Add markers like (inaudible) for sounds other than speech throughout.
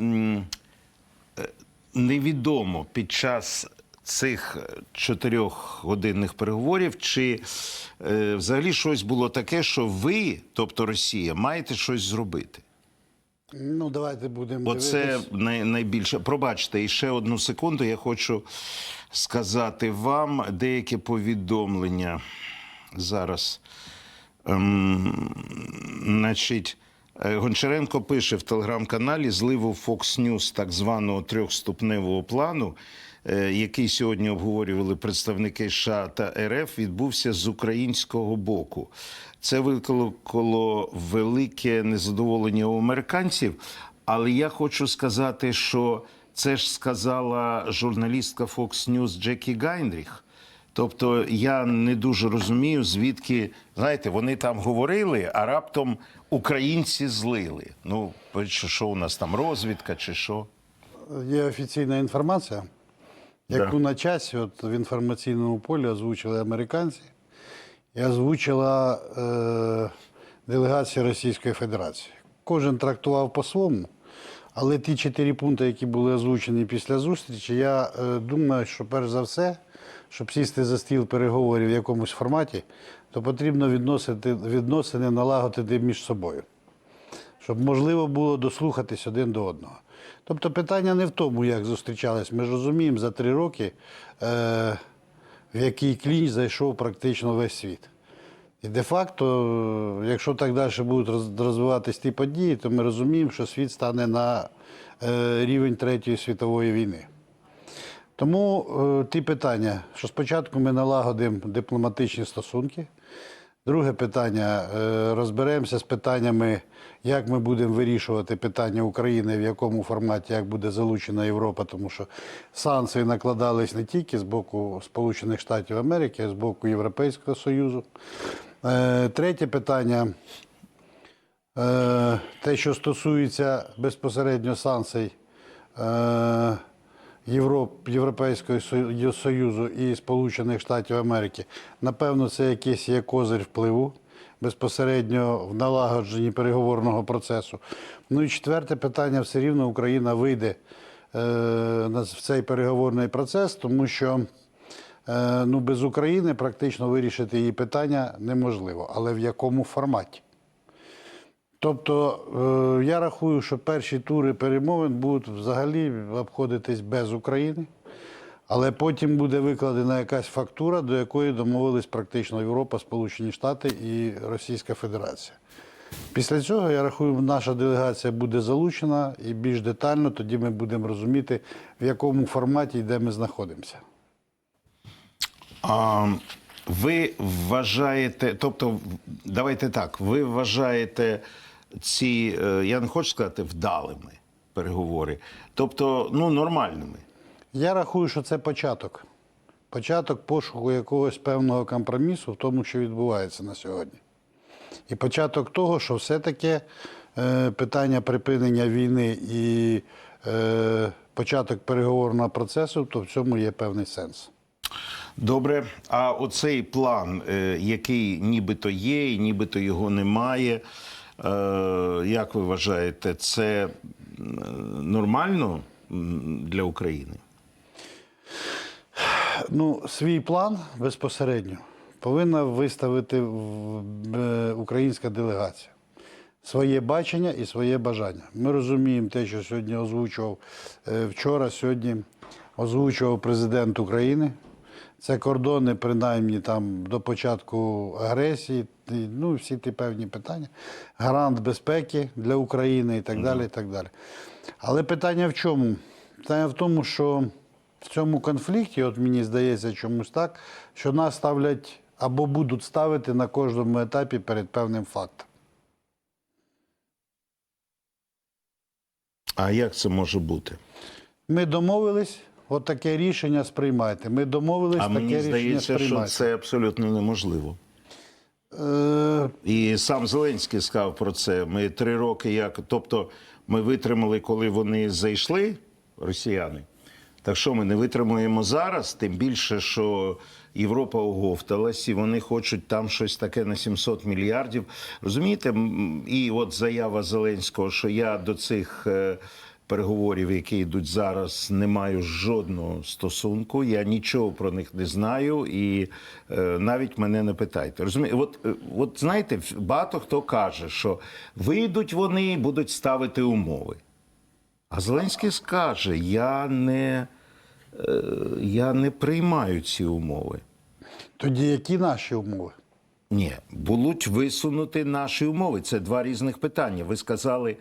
е, невідомо під час цих чотирьохгодинних переговорів, чи е, взагалі щось було таке, що ви, тобто Росія, маєте щось зробити. Ну, давайте будемо Оце най, найбільше. Пробачте, і ще одну секунду. Я хочу сказати вам деякі повідомлення зараз. Ем, значить, Гончаренко пише в телеграм-каналі зливу Fox News так званого трьохступневого плану, е, який сьогодні обговорювали представники США та РФ, відбувся з українського боку. Це викликало велике незадоволення у американців. Але я хочу сказати, що це ж сказала журналістка Fox News Джекі Гайнріх. Тобто я не дуже розумію, звідки знаєте, вони там говорили, а раптом українці злили. Ну, що, що у нас там розвідка чи що? Є офіційна інформація, яку на часі от в інформаційному полі озвучили американці і озвучила е, делегація Російської Федерації. Кожен трактував по-своєму, але ті чотири пункти, які були озвучені після зустрічі, я е, думаю, що перш за все, щоб сісти за стіл переговорів в якомусь форматі, то потрібно відносити, відносини налагодити між собою щоб можливо було дослухатись один до одного. Тобто питання не в тому, як зустрічались. Ми ж розуміємо за три роки, е, в який клінч зайшов практично весь світ. І де-факто, е, якщо так далі будуть роз- розвиватись ті події, то ми розуміємо, що світ стане на е, рівень Третьої світової війни. Тому е, ті питання, що спочатку ми налагодимо дипломатичні стосунки. Друге питання е, розберемося з питаннями, як ми будемо вирішувати питання України, в якому форматі як буде залучена Європа, тому що санкції накладались не тільки з боку Сполучених Штатів Америки, а з боку Європейського Союзу. Е, Третє питання. Е, Те, що стосується безпосередньо санкцій Європ, Європейського Союзу і Сполучених Штатів Америки, напевно, це якийсь є козир впливу безпосередньо в налагодженні переговорного процесу. Ну і четверте питання: все рівно Україна вийде е, в цей переговорний процес, тому що е, ну, без України практично вирішити її питання неможливо. Але в якому форматі? Тобто е, я рахую, що перші тури перемовин будуть взагалі обходитись без України, але потім буде викладена якась фактура, до якої домовились практично Європа, Сполучені Штати і Російська Федерація. Після цього я рахую, наша делегація буде залучена і більш детально тоді ми будемо розуміти, в якому форматі і де ми знаходимося. А ви вважаєте, тобто, давайте так, ви вважаєте ці, е, я не хочу сказати, вдалими переговори, тобто, ну, нормальними. Я рахую, що це початок. Початок пошуку якогось певного компромісу в тому, що відбувається на сьогодні. І початок того, що все-таки е, питання припинення війни і е, початок переговорного процесу, то в цьому є певний сенс. Добре, а оцей план, е, який нібито є, і нібито його немає, як ви вважаєте, це нормально для України? Ну, свій план безпосередньо повинна виставити е, українська делегація. Своє бачення і своє бажання. Ми розуміємо те, що сьогодні озвучував е, вчора, сьогодні озвучував президент України. Це кордони, принаймні там до початку агресії, ну всі ті певні питання, гарант безпеки для України і так далі. І так далі. Але питання в чому? Питання в тому, що в цьому конфлікті, от мені здається, чомусь так, що нас ставлять або будуть ставити на кожному етапі перед певним фактом. А як це може бути? Ми домовились, от таке рішення сприймайте. Ми домовились, А таке мені рішення здається, що це абсолютно неможливо. Е, І сам Зеленський сказав про це. Ми три роки як. Тобто, ми витримали, коли вони зайшли, росіяни. Так що ми не витримуємо зараз, тим більше, що Європа оговталась, і вони хочуть там щось таке на 700 мільярдів. Розумієте, і от заява Зеленського, що я до цих е, переговорів, які йдуть зараз, не маю жодного стосунку. Я нічого про них не знаю, і е, навіть мене не питайте. Розумієте, от, е, от знаєте, багато хто каже, що вийдуть вони і будуть ставити умови. А Зеленський скаже: я не, е, я не приймаю ці умови. Тоді які наші умови? Ні, будуть висунути наші умови. Це два різних питання. Ви сказали,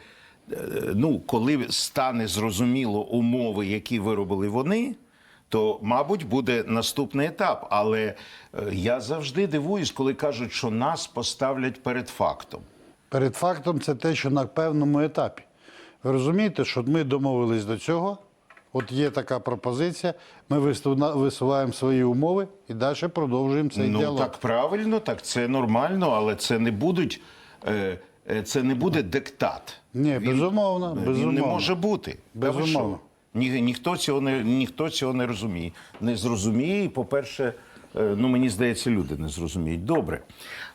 ну, коли стане зрозуміло умови, які виробили вони, то, мабуть, буде наступний етап. Але е, я завжди дивуюсь, коли кажуть, що нас поставлять перед фактом. Перед фактом це те, що на певному етапі. Ви розумієте, що ми домовились до цього. От є така пропозиція, ми висуваємо свої умови і далі продовжуємо цей ну діалог. так правильно, так це нормально, але це не будуть. е, е, Це не буде диктат. Ні, безумовно, Він безумовно. не може бути. Безумовно. Ні, ніхто, цього не, ніхто цього не розуміє. Не зрозуміє, і, по-перше, е, ну мені здається, люди не зрозуміють. Добре.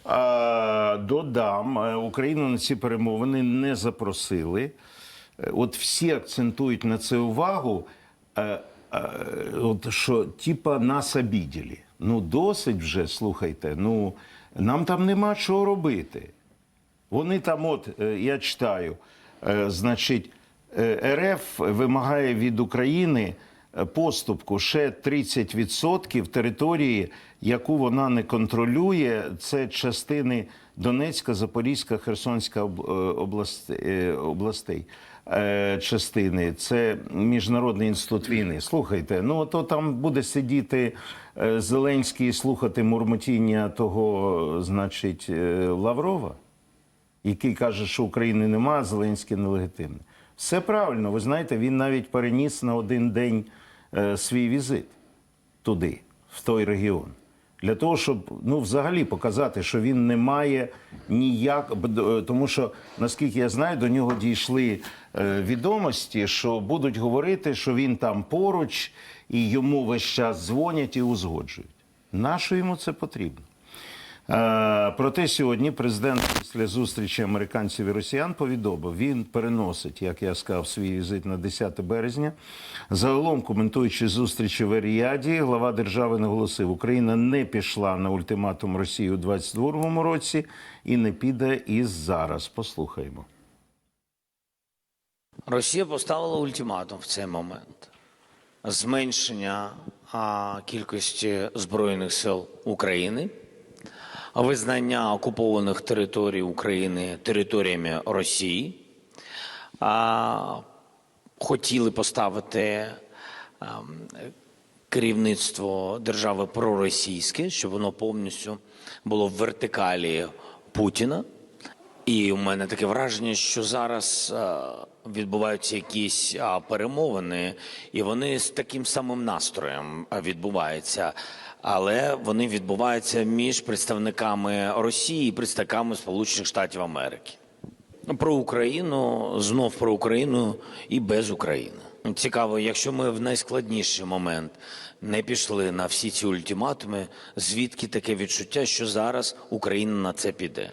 А, додам, е, Україну на ці перемовини не запросили. Е, От всі акцентують на це увагу. е, е, От що типа нас обіділи. Ну досить вже, слухайте. Ну нам там нема чого робити. Вони там, от е, я читаю, е, значить, е, РФ вимагає від України поступку ще 30% території, яку вона не контролює. Це частини Донецька, Запорізька, Херсонська об- област- областей. Частини це міжнародний інститут війни. Слухайте, ну то там буде сидіти Зеленський і слухати мурмотіння того, значить, Лаврова який каже, що України нема, а Зеленський нелегітимний. Все правильно. Ви знаєте, він навіть переніс на один день е, свій візит туди, в той регіон. Для того, щоб ну, взагалі показати, що він не має ніяк. е, Тому що, наскільки я знаю, до нього дійшли е, відомості, що будуть говорити, що він там поруч і йому весь час дзвонять і узгоджують. Нащо йому це потрібно? Е, Проте сьогодні президент після зустрічі американців і росіян повідомив, він переносить, як я сказав, свій візит на 10 березня. Загалом, коментуючи зустрічі в Еріаді, глава держави наголосив, Україна не пішла на ультиматум Росії у 22-му році і не піде і зараз. Послухаємо. Росія поставила ультиматум в цей момент зменшення кількості збройних сил України, визнання окупованих територій України територіями Росії. А, хотіли поставити ем, керівництво держави проросійське, щоб воно повністю було в вертикалі Путіна. І у мене таке враження, що зараз е, відбуваються якісь перемовини, і вони з таким самим настроєм відбуваються. Але вони відбуваються між представниками Росії і представниками Сполучених Штатів Америки. Про Україну знов про Україну і без України. Цікаво, якщо ми в найскладніший момент не пішли на всі ці ультиматуми, звідки таке відчуття, що зараз Україна на це піде?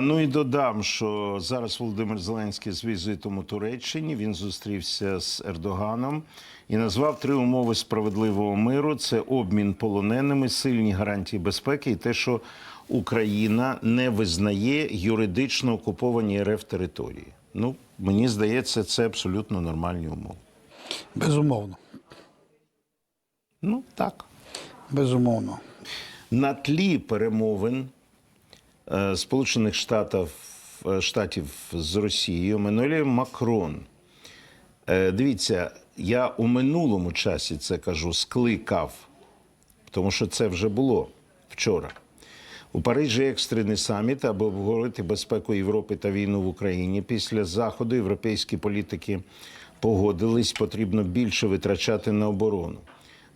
Ну і додам, що зараз Володимир Зеленський з візитом у Туреччині він зустрівся з Ердоганом і назвав три умови справедливого миру: це обмін полоненими, сильні гарантії безпеки і те, що Україна не визнає юридично окуповані РФ території. Ну мені здається, це абсолютно нормальні умови. Безумовно. Ну так. Безумовно. На тлі перемовин Сполучених Штатів, е, Штатів з Росією Еммануель Макрон. е, Дивіться, я у минулому часі це кажу, скликав, тому що це вже було вчора. У Парижі екстрений саміт, аби обговорити безпеку Європи та війну в Україні. Після заходу європейські політики погодились, потрібно більше витрачати на оборону.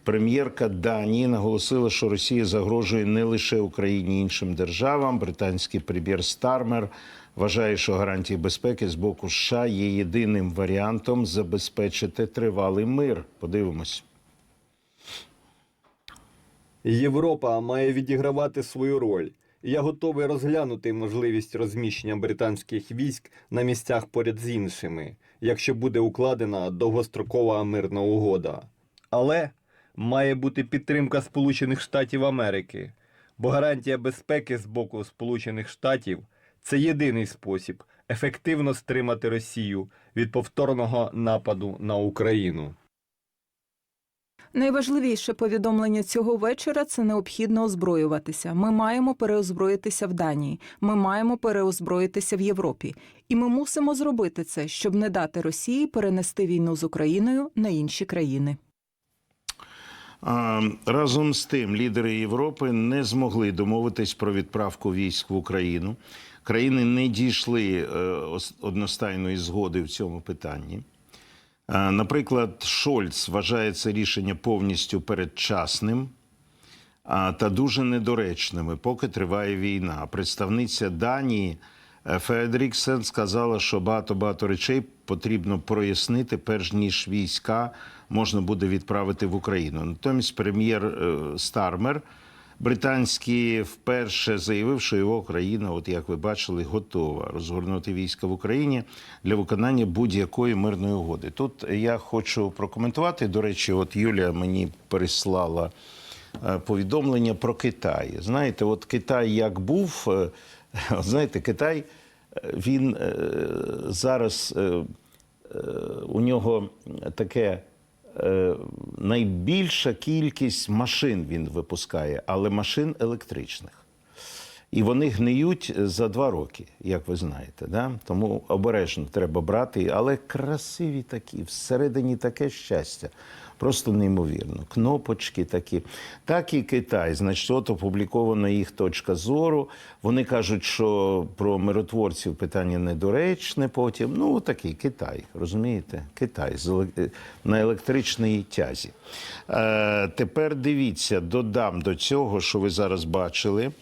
Прем'єрка Данії наголосила, що Росія загрожує не лише Україні іншим державам. Британський прем'єр Стармер вважає, що гарантії безпеки з боку США є єдиним варіантом забезпечити тривалий мир. Подивимось. Європа має відігравати свою роль. Я готовий розглянути можливість розміщення британських військ на місцях поряд з іншими, якщо буде укладена довгострокова мирна угода. Але має бути підтримка Сполучених Штатів Америки, бо гарантія безпеки з боку Сполучених Штатів це єдиний спосіб ефективно стримати Росію від повторного нападу на Україну. Найважливіше повідомлення цього вечора це необхідно озброюватися. Ми маємо переозброїтися в Данії. Ми маємо переозброїтися в Європі. І ми мусимо зробити це, щоб не дати Росії перенести війну з Україною на інші країни. Разом з тим, лідери Європи не змогли домовитись про відправку військ в Україну. Країни не дійшли е, одностайної згоди в цьому питанні. Наприклад, Шольц вважає це рішення повністю передчасним та дуже недоречними, поки триває війна. Представниця Данії Федріксен сказала, що багато-багато речей потрібно прояснити, перш ніж війська можна буде відправити в Україну. Натомість прем'єр е, Стармер британський вперше заявив, що його країна, от як ви бачили, готова розгорнути війська в Україні для виконання будь-якої мирної угоди. Тут я хочу прокоментувати. До речі, от Юлія мені переслала е, повідомлення про Китай. Знаєте, от Китай як був, е, (laughs) знаєте, Китай е, він е, зараз е, у нього таке. Найбільша кількість машин він випускає, але машин електричних. І вони гниють за два роки, як ви знаєте. Да? Тому обережно треба брати, але красиві такі, всередині таке щастя. Просто неймовірно. Кнопочки такі. Так і Китай. Значить, от опублікована їх точка зору. Вони кажуть, що про миротворців питання недоречне потім. Ну, такий Китай, розумієте? Китай з на електричній тязі. Е, тепер дивіться, додам до цього, що ви зараз бачили.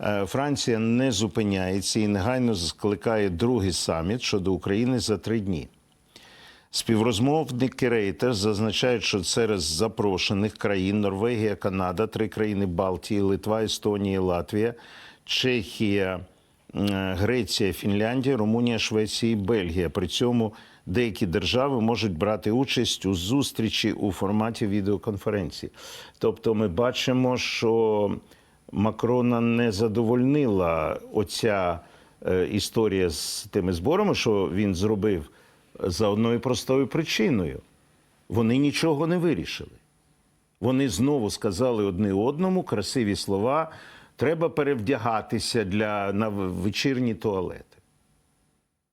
Е, Франція не зупиняється і негайно скликає другий саміт щодо України за три дні. Співрозмовники Рейтер зазначають, що серед запрошених країн Норвегія, Канада, три країни Балтії, Литва, Естонія, Латвія, Чехія, е, Греція, Фінляндія, Румунія, Швеція і Бельгія. При цьому деякі держави можуть брати участь у зустрічі у форматі відеоконференції. Тобто, ми бачимо, що Макрона не задовольнила оця е, історія з тими зборами, що він зробив за одною простою причиною. Вони нічого не вирішили. Вони знову сказали одне одному красиві слова. Треба перевдягатися для, на вечірні туалети,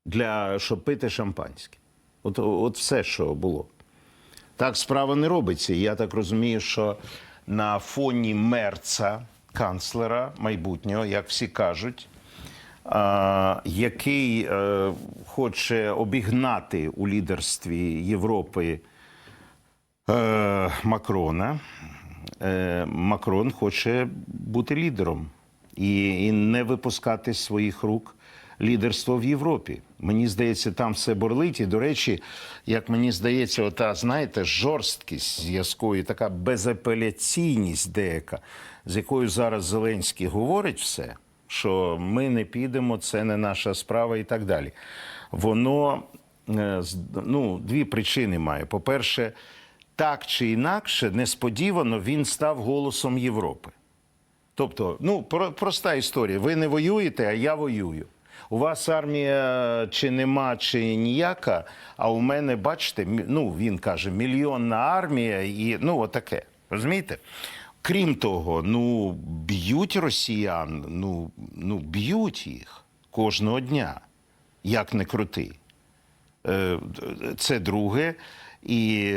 для, щоб пити шампанське. От, от все, що було. Так справа не робиться. Я так розумію, що на фоні мерца, канцлера майбутнього, як всі кажуть, який е, хоче обігнати у лідерстві Європи е, Макрона. Е, Макрон хоче бути лідером і, не випускати своїх рук лідерство в Європі. Мені здається, там все бурлить. І, до речі, як мені здається, ота, знаєте, жорсткість зв'язкою, така безапеляційність деяка, з якою зараз Зеленський говорить все, що ми не підемо, це не наша справа і так далі. Воно е, ну, дві причини має. По-перше, так чи інакше, несподівано він став голосом Європи. Тобто, ну, про, проста історія. Ви не воюєте, а я воюю. У вас армія чи нема, чи ніяка, а у мене, бачите, ну, він каже, мільйонна армія і ну, отаке. Розумієте? Крім того, ну, б'ють росіян, ну, ну, б'ють їх кожного дня, як не крути. Е, Це друге. І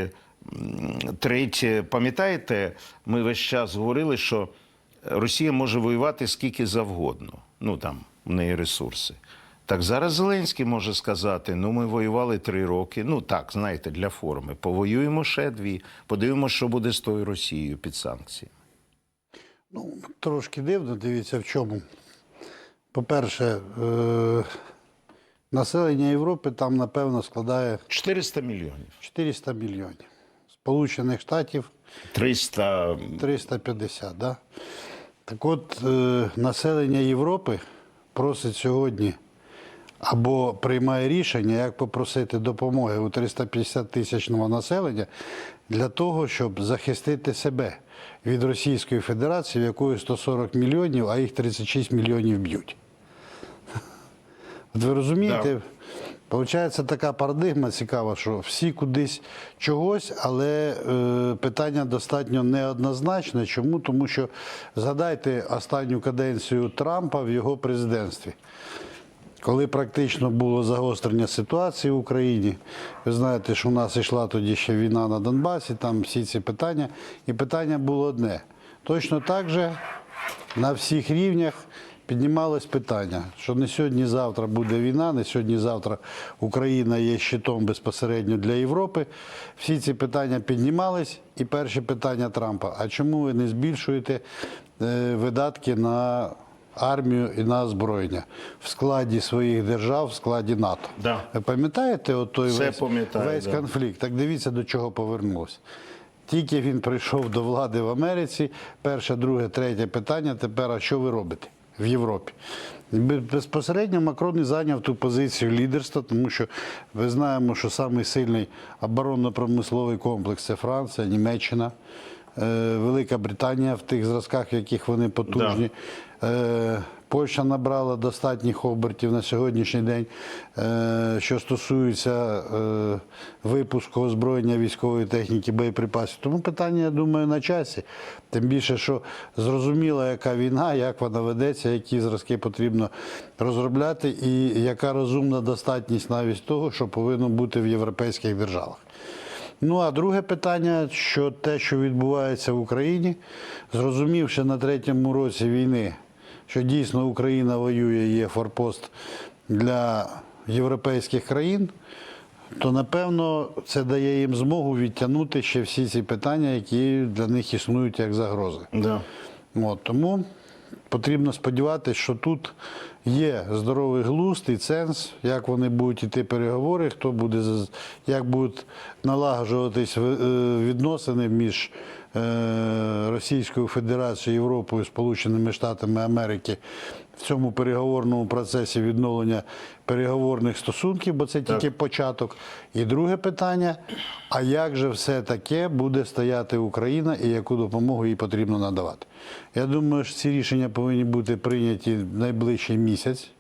третє, пам'ятаєте, ми весь час говорили, що Росія може воювати скільки завгодно. Ну там в неї ресурси. Так зараз Зеленський може сказати: ну ми воювали три роки. Ну так, знаєте, для форми. Повоюємо ще дві. Подивимося, що буде з тою Росією під санкціями. Ну, трошки дивно, дивіться в чому. По-перше, е- населення Європи там, напевно, складає 400 мільйонів. 400 мільйонів. Сполучених Штатів 300 350, да? Так от, е, населення Європи просить сьогодні або приймає рішення, як попросити допомоги у 350 тисячного населення для того, щоб захистити себе від Російської Федерації, в якої 140 мільйонів, а їх 36 мільйонів б'ють. (laughs) От ви розумієте, Получається така парадигма цікава, що всі кудись чогось, але е, питання достатньо неоднозначне. Чому? Тому що згадайте останню каденцію Трампа в його президентстві. Коли практично було загострення ситуації в Україні, ви знаєте, що у нас йшла тоді ще війна на Донбасі, там всі ці питання. І питання було одне. Точно так же на всіх рівнях піднімалось питання, що не сьогодні-завтра буде війна, не сьогодні-завтра Україна є щитом безпосередньо для Європи. Всі ці питання піднімались. І перше питання Трампа: а чому ви не збільшуєте е, видатки на армію і на озброєння в складі своїх держав, в складі НАТО? Да. Ви пам'ятаєте от той Це весь, пам'ятаю, весь да. конфлікт? Так дивіться, до чого повернулося. Тільки він прийшов до влади в Америці, перше, друге, третє питання. Тепер, а що ви робите в Європі? Безпосередньо Макрон і зайняв ту позицію лідерства, тому що ми знаємо, що самий сильний оборонно-промисловий комплекс це Франція, Німеччина, е, Велика Британія в тих зразках, в яких вони потужні. Е, Польща набрала достатніх обертів на сьогоднішній день. Е, Що стосується е, випуску озброєння військової техніки, боєприпасів. Тому питання, я думаю, на часі. Тим більше, що зрозуміло, яка війна, як вона ведеться, які зразки потрібно розробляти, і яка розумна достатність навіть того, що повинно бути в європейських державах. Ну а друге питання, що те, що відбувається в Україні, зрозумівши на третьому році війни, що дійсно Україна воює, є форпост для європейських країн, то напевно це дає їм змогу відтягнути ще всі ці питання, які для них існують як загрози. Да. От, тому потрібно сподіватися, що тут є здоровий глузд і ценз, як вони будуть іти переговори, хто буде як будуть налагоджуватись е, відносини між Російською Федерацією, Європою, Сполученими Штатами Америки в цьому переговорному процесі відновлення переговорних стосунків, бо це тільки початок. І друге питання: а як же все таке буде стояти Україна і яку допомогу їй потрібно надавати? Я думаю, що ці рішення повинні бути прийняті в найближчий місяць.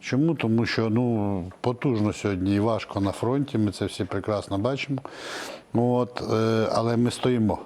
Чому? Тому що ну, потужно сьогодні і важко на фронті, ми це всі прекрасно бачимо. От, е, але ми стоїмо.